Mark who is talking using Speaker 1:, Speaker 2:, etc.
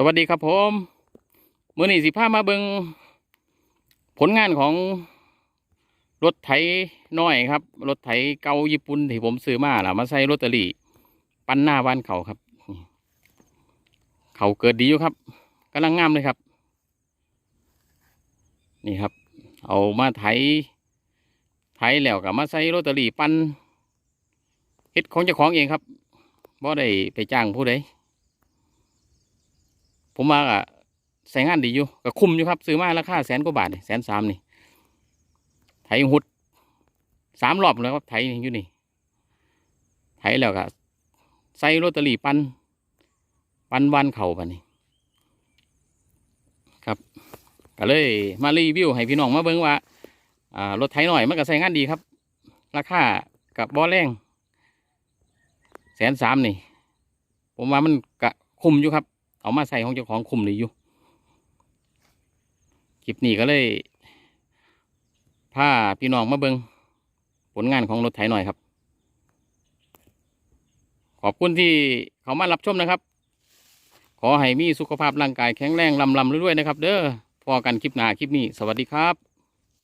Speaker 1: สวัสดีครับผมมื่อนี้สิพามาเบิงผลงานของรถไถน้อยครับ รถไถเกาญี่ปุ่นที่ผมซื้อมาล่ะมาใส่รถตอรี่ปั้นหน้าบ้านเขาครับ เขาเกิดดีอยู่ครับกำลังงามเลยครับ นี่ครับ เอามาไถไถแล้วกับมาใส่รถตอรี่ปั้นเฮ็ดของเจ้าของเองครับบ่ได้ไปจ้างผู้ใด ผมว่าใส่งานดีอยู่ก็คุ้มอยู่ครับซื้อมาราคาแสนกว่าบาทแสนสามนี่ไถหุดสามรอบแล้วครับไถอยู่นี่ไถแล้วก็ใส่โรตารี่ปันปันวันเข่าปันนี่ครับก็เลยมารีวิวให้พี่น้องมาเบิ่งว่า อ่ารถไถหน่อยมันก็ใส่งานดีครับ ราคากับบอแรงแสนสามนี่ ผมว่ามันกะคุ้มอยู่ครับ เอามาใส่ของเจ้าของคุมเลยอยู่คลิปนี้ก็เลยพาพี่น้องมาเบิงผลงานของรถไถหน่อยครับ ขอบคุณที่เขามารับชมนะครับ ขอให้มีสุขภาพร่างกายแข็งแรงลำลำเรื่อยๆนะครับ เด้อพอกันคลิปหน้าคลิปนี้ สวัสดีครับ